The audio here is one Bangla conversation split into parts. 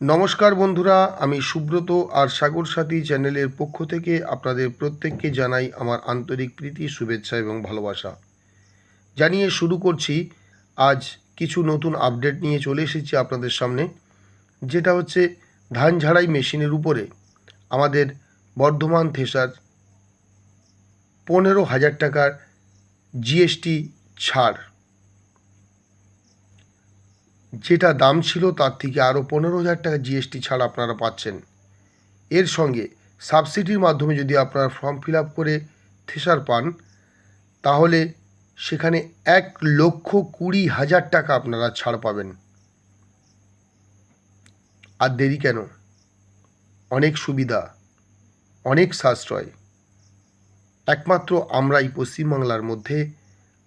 নমস্কার বন্ধুরা, আমি সুব্রত আর সাগর সাথী চ্যানেলের পক্ষ থেকে আপনাদের প্রত্যেককে জানাই আমার আন্তরিক প্রীতি, শুভেচ্ছা এবং ভালোবাসা। জানিয়ে শুরু করছি, আজ কিছু নতুন আপডেট নিয়ে চলে এসেছি আপনাদের সামনে, যেটা হচ্ছে ধান ঝাড়াই মেশিনের উপরে আমাদের বর্ধমান থেসার পনেরো হাজার টাকার জিএসটি ছাড়। যেটা দাম ছিল তার থেকে আরও পনেরো হাজার টাকা জিএসটি ছাড় আপনারা পাচ্ছেন। এর সঙ্গে সাবসিডির মাধ্যমে যদি আপনারা ফর্ম ফিল আপ করে থেসার পান, তাহলে সেখানে এক লক্ষ কুড়ি হাজার টাকা আপনারা ছাড় পাবেন। আর দেরি কেন? অনেক সুবিধা, অনেক সাশ্রয়। একমাত্র আমরাই পশ্চিমবাংলার মধ্যে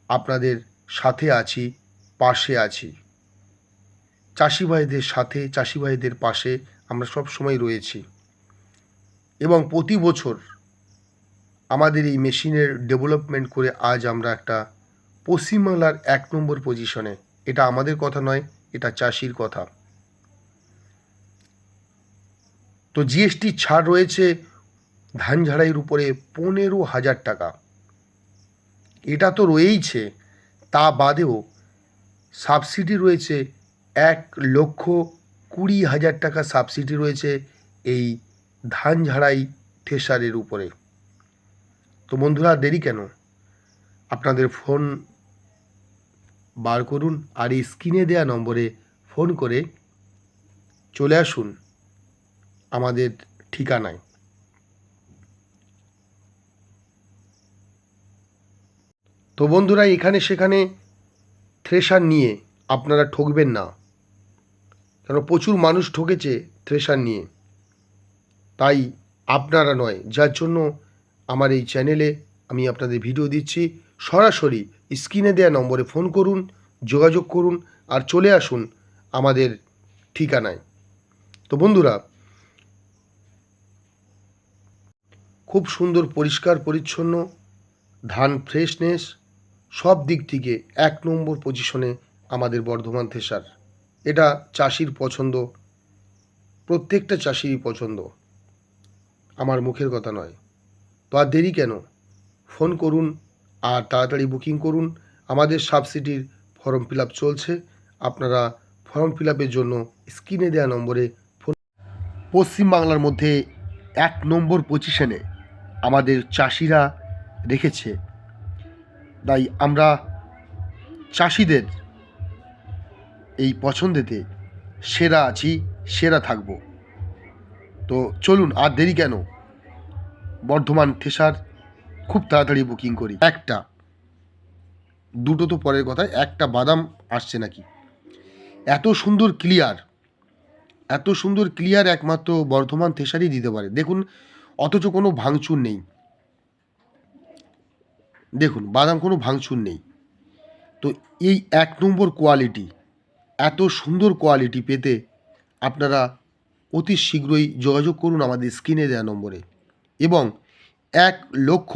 আপনাদের সাথে আছি, পাশে আছি। চাষি ভাইদের সাথে চাষি ভাইদের পাশে আমরা সব সময় রয়েছি। এবং প্রতি বছর আমাদের এই মেশিনের ডেভেলপমেন্ট করে আজ আমরা একটা পশ্চিমবাংলার এক নম্বর পজিশনে। এটা আমাদের কথা নয়, এটা চাষির কথা। তো জিএসটি ছাড় রয়েছে ধান ঝাড়াইয়ের উপরে পনেরো হাজার টাকা। এটা তো রয়েইছে, তা বাদেও সাবসিডি রয়েছে এক লক্ষ কুড়ি হাজার টাকা সাবসিডি রয়েছে এই ধান ঝাড়াই থ্রেসারের উপরে। তো বন্ধুরা, দেরি কেন? আপনাদের ফোন বার করুন আর এই স্ক্রিনে দেওয়া নম্বরে ফোন করে চলে আসুন আমাদের ঠিকানায়। তো বন্ধুরা, এখানে সেখানে থ্রেশার নিয়ে আপনারা ঠকবেন না। কেন প্রচুর মানুষ ঠকেছে থ্রেশার নিয়ে। তাই আপনারা নয়, যার জন্য আমার এই চ্যানেলে আমি আপনাদের ভিডিও দিচ্ছি, সরাসরি স্ক্রিনে দেওয়া নম্বরে ফোন করুন, যোগাযোগ করুন, আর চলে আসুন আমাদের ঠিকানায়। তো বন্ধুরা, খুব সুন্দর, পরিষ্কার, পরিচ্ছন্ন, ধান ফ্রেশনেস সব দিক থেকে এক নম্বর পজিশনে আমাদের বর্ধমান থেসার এটা চাষির পছন্দ। প্রত্যেকটা চাষিরই পছন্দ। আমার মুখের কথা নয়। তো আর দেরি কেন? ফোন করুন আর তাড়াতাড়ি বুকিং করুন। আমাদের সাবসিডির ফর্ম ফিল আপ চলছে। আপনারা ফর্ম ফিল আপের জন্য স্ক্রিনে দেওয়া নম্বরে ফোন পশ্চিমবাংলার মধ্যে এক নম্বর পজিশনে আমাদের চাষিরা রেখেছে। তাই আমরা চাষিদের এই পছন্দেতে সেরা আছি, সেরা থাকব। তো চলুন, আর দেরি কেন? বর্ধমান থেসার খুব তাড়াতাড়ি বুকিং করি। একটা। দুটো তো পরের কথা একটা বাদাম আসছে নাকি? এত সুন্দর ক্লিয়ার। এত সুন্দর ক্লিয়ার একমাত্র বর্ধমান থেসারই দিতে পারে। দেখুন, অথচ কোনো ভাঙচুর নেই। দেখুন, বাদাম কোনো ভাঙচুর নেই। তো এই এক নম্বর কোয়ালিটি এত সুন্দর কোয়ালিটি পেতে আপনারা অতি শীঘ্রই যোগাযোগ করুন আমাদের স্ক্রিনে দেওয়া নম্বরে এবং এক লক্ষ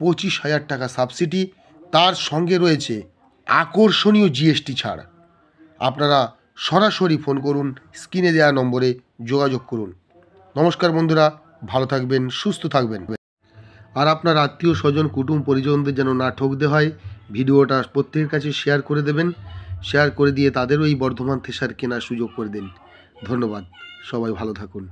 পঁচিশ হাজার টাকা সাবসিডি তার সঙ্গে রয়েছে আকর্ষণীয় জিএসটি ছাড়। আপনারা সরাসরি ফোন করুন, স্ক্রিনে দেওয়া নম্বরে যোগাযোগ করুন। নমস্কার বন্ধুরা, ভালো থাকবেন, সুস্থ থাকবেন। আর আপনার আত্মীয় স্বজন, কুটুম, পরিজনদের যেন না ঠকতে হয়, ভিডিওটা প্রত্যেকের কাছে শেয়ার করে দেবেন। শেয়ার করে দিয়ে তাদেরও এই বর্ধমান থেসার কেনার সুযোগ করে দিন। ধন্যবাদ। সবাই ভালো থাকুন।